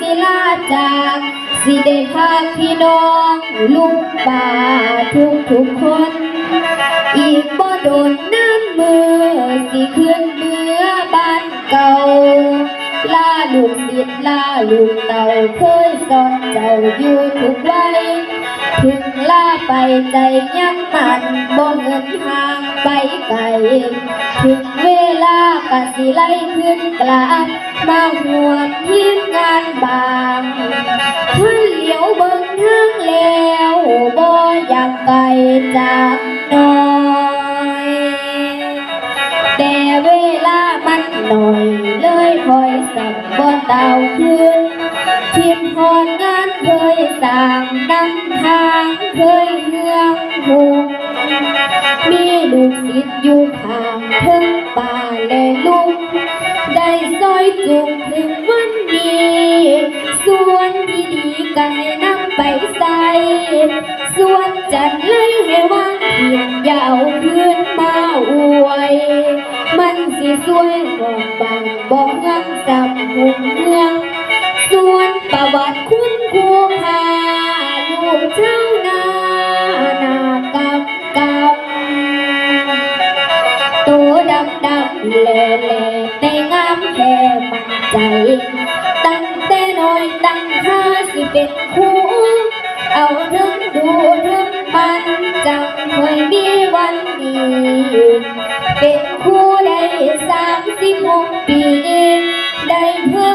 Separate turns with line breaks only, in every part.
ศิลาจากสิได้พาพี่น้องลูกป่าทุกทุกคน อีกบ่โดนน้ำมือสิขึ้นเมื่อบ้านเก่าลาลูกศิษย์ลาลูกเต่าเคยสอนเจ้าอยู่ทุกวัย ถึงลาไปใจยังมันบ่เงินหางไปไกลถึงเวลากะสิไล่ขึ้นกลาดมาหัวทีมงานบางท่านเหลียวเบิ่งทางแล้วบ่อยากไกลจากน้อยแต่เวลามันหน่อยเลยคอยสั่งบ่เต่าขึ้นทีมพรงานเคยสั่งนำ ลูกศิษย์อยู่ข้างเทิงป่าและลุง ได้ซอยจุงถึงวันนี้ ส่วนที่ดีก็ให้นำไปใส่ ส่วนจัดเลยให้วางเพียงยาวขึ้นมาอวย มันสิสวยกว่าบางบอกเงินสับหุงเมือง ส่วนประวัติคุณครูพา ดำเลเล่แต่งามแค่มันใจ ตั้งแต่น้อยตั้งท่าสิเป็นคู่เอาถึงดูถึงมันจังเคยมีวันนี้เป็นคู่ได้สามสิบหกปี ได้เพื่อ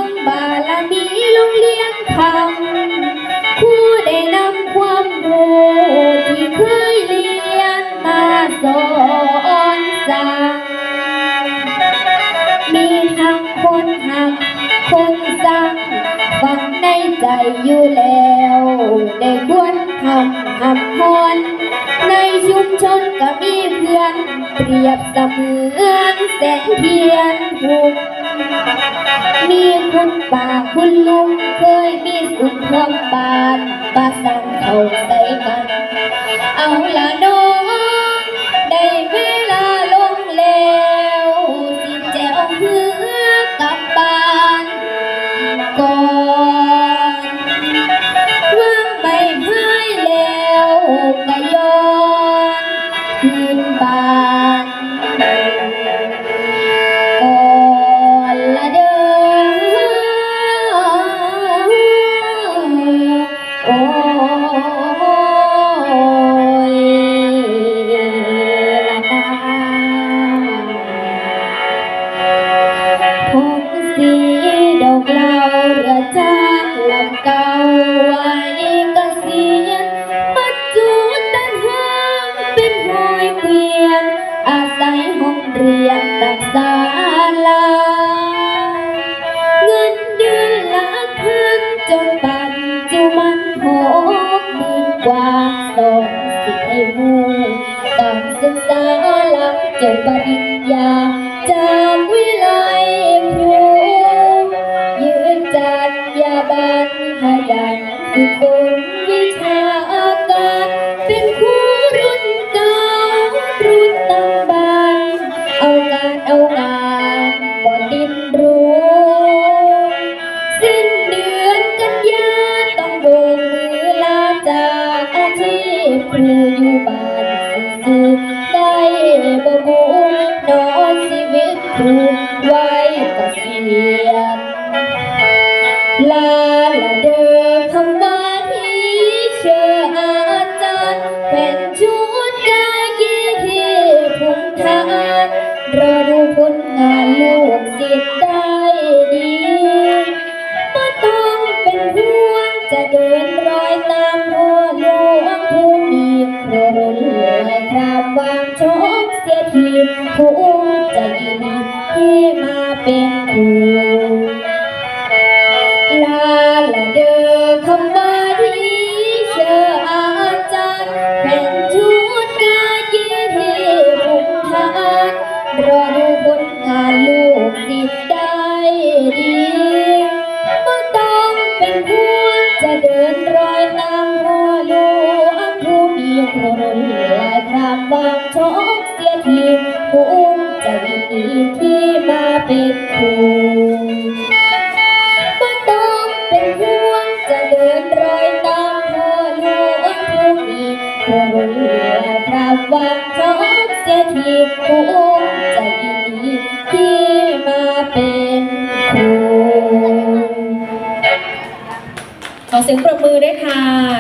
ใจอยู่แล้วได้ควรทำหักพรในชุมชนก็มีเพื่อน เปรียบเสมือนแสงเทียนหุกมีคุณป่าคุณลุงเคยมีสุขความบานปาสังเขาใส่กัน เอาละ จ้างลำเก่าไว้เกษียณปัจจุตันหางเป็นหอยเกวียน อาศัยห้องเรียนตักศาลา เงินเดือนหละพันจนปัจจุบันหกหมื่นกว่าสองสิบให้มูการศึกษาหลังจบปริญญา วิตครูไว้เกษียณลาละเดินคำว่าที่เชื่ออาจารย์เป็นชุดกากีที่ภูมิฐานรอดูผลงานลูกศิษย์ได้ดีไม่ต้องเป็นห่วงจะเดินรอยตามพ่อหลวงผู้มีครนเหลือครามวางชกเสียทีผู้ บ่ต้องเป็นห่วงจะเดินรอยตามพ่อลูกอ้มีกเาะเหลือพระวันทองเสียทีผู้ใจที่มาเป็นครู
ขอเสียงปรบมือด้วยค่ะ